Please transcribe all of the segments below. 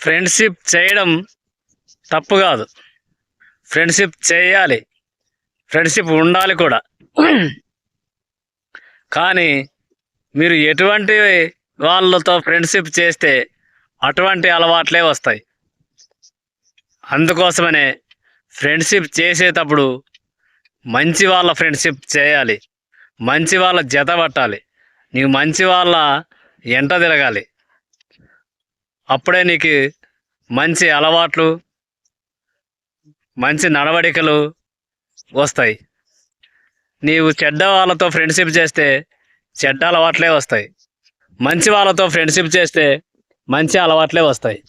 Friendship చేయడం తప్పు కాదు. ఫ్రెండ్షిప్ చేయాలి. ఫ్రెండ్షిప్ ఉండాలి కూడా. కానీ మీరు ఎటువంటి వాళ్ళతో ఫ్రెండ్షిప్ చేస్తే అటువంటి అలవాట్లే వస్తాయి. అందుకోసమనే ఫ్రెండ్షిప్ చేసేటప్పుడు మంచి వాళ్ళ ఫ్రెండ్షిప్ చేయాలి. మంచి వాళ్ళ జత పట్టాలి. నీవు మంచి వాళ్ళ ఎంట తిరగాలి. అప్పుడే నీకు మంచి అలవాట్లు మంచి నడవడికలు వస్తాయి. నీవు చెడ్డ వాళ్ళతో ఫ్రెండ్షిప్ చేస్తే చెడ్డ అలవాట్లే వస్తాయి. మంచి వాళ్ళతో ఫ్రెండ్షిప్ చేస్తే మంచి అలవాట్లే వస్తాయి.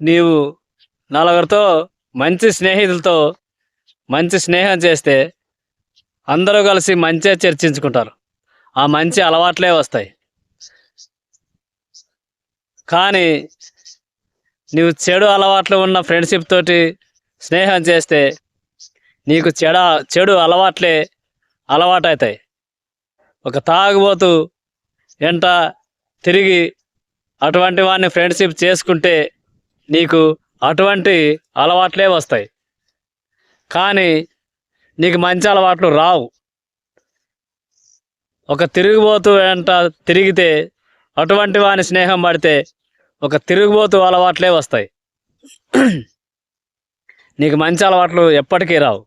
నీవు నలుగురితో మంచి స్నేహితులతో మంచి స్నేహం చేస్తే అందరూ కలిసి మంచిగా చర్చించుకుంటారు. ఆ మంచి అలవాట్లే వస్తాయి. కానీ నీవు చెడు అలవాట్లు ఉన్న ఫ్రెండ్షిప్ తోటి స్నేహం చేస్తే నీకు చెడ చెడు అలవాట్లే అలవాటవుతాయి ఒక తాగుబోతు ఎంట తిరిగి అటువంటి వాడిని ఫ్రెండ్షిప్ చేసుకుంటే నీకు అటువంటి అలవాట్లే వస్తాయి. కానీ నీకు మంచి అలవాట్లు రావు. ఒక తిరుగుబోతు వెంట తిరిగితే అటువంటి వాని స్నేహం పడితే ఒక తిరుగుబోతు అలవాట్లే వస్తాయి. నీకు మంచి అలవాట్లు ఎప్పటికీ రావు.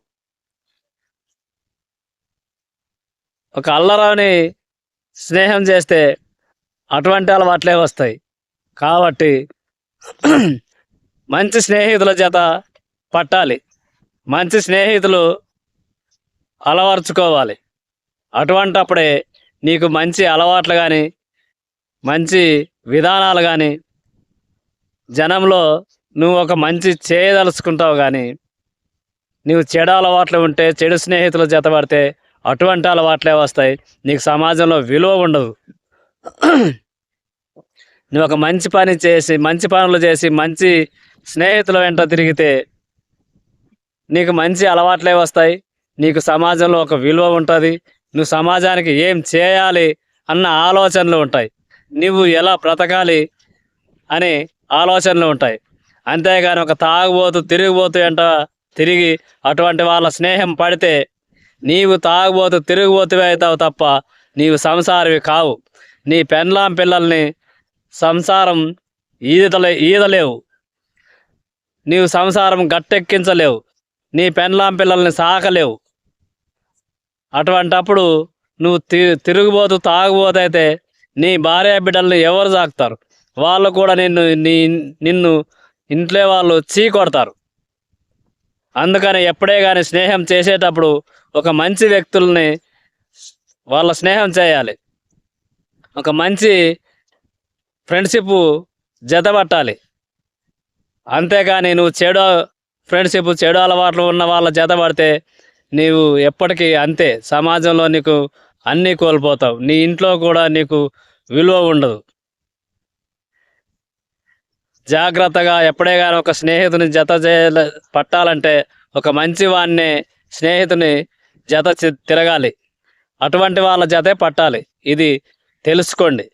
ఒక అల్లరాని స్నేహం చేస్తే అటువంటి అలవాట్లే వస్తాయి. కాబట్టి మంచి స్నేహితుల చేత పట్టాలి. మంచి స్నేహితులు అలవర్చుకోవాలి. అటువంటప్పుడే నీకు మంచి అలవాట్లు కానీ మంచి విధానాలు కానీ జనంలో నువ్వు ఒక మంచి చేయదలుచుకుంటావు కానీ నువ్వు చెడు అలవాట్లు ఉంటే చెడు స్నేహితులు జతపడితే అటువంటి అలవాట్లే వస్తాయి. నీకు సమాజంలో విలువ ఉండదు. నువ్వు ఒక మంచి పని చేసి మంచి పనులు చేసి మంచి స్నేహితుల వెంట తిరిగితే నీకు మంచి అలవాట్లే వస్తాయి. నీకు సమాజంలో ఒక విలువ ఉంటుంది. నువ్వు సమాజానికి ఏం చేయాలి అన్న ఆలోచనలు ఉంటాయి. నువ్వు ఎలా బ్రతకాలి అనే ఆలోచనలు ఉంటాయి. అంతేగాని ఒక తాగుబోతు తిరిగిపోతూ వెంట తిరిగి అటువంటి వాళ్ళ స్నేహం పడితే నీవు తాగుబోతు తిరిగిపోతువే అవుతావు తప్ప నీవు సంసారవి కావు. నీ పెన్లాం పిల్లల్ని సంసారం ఈదలే ఈదలేవు. నీవు సంసారం గట్టెక్కించలేవు. నీ పెన్లాం పిల్లల్ని సాకలేవు. అటువంటప్పుడు నువ్వు తి తిరుగుబోతు తాగుబోతైతే నీ భార్య బిడ్డల్ని ఎవరు సాకుతారు వాళ్ళు కూడా నిన్ను నీ నిన్ను ఇంట్లో వాళ్ళు చీ కొడతారు. అందుకని ఎప్పుడే కానీ స్నేహం చేసేటప్పుడు ఒక మంచి వ్యక్తుల్ని వాళ్ళ స్నేహం చేయాలి. ఒక మంచి ఫ్రెండ్షిప్ జతపట్టాలి అంతేగాని నువ్వు చెడు ఫ్రెండ్షిప్ చెడు అలవాట్లు ఉన్న వాళ్ళ జత పడితే నీవు ఎప్పటికీ అంతే. సమాజంలో నీకు అన్నీ కోల్పోతావు. నీ ఇంట్లో కూడా నీకు విలువ ఉండదు. జాగ్రత్తగా ఎప్పుడే కానీ ఒక స్నేహితుని జత చేయ పట్టాలంటే ఒక మంచి వాడిని స్నేహితుని జత తిరగాలి. అటువంటి వాళ్ళ జతే పట్టాలి. ఇది తెలుసుకోండి.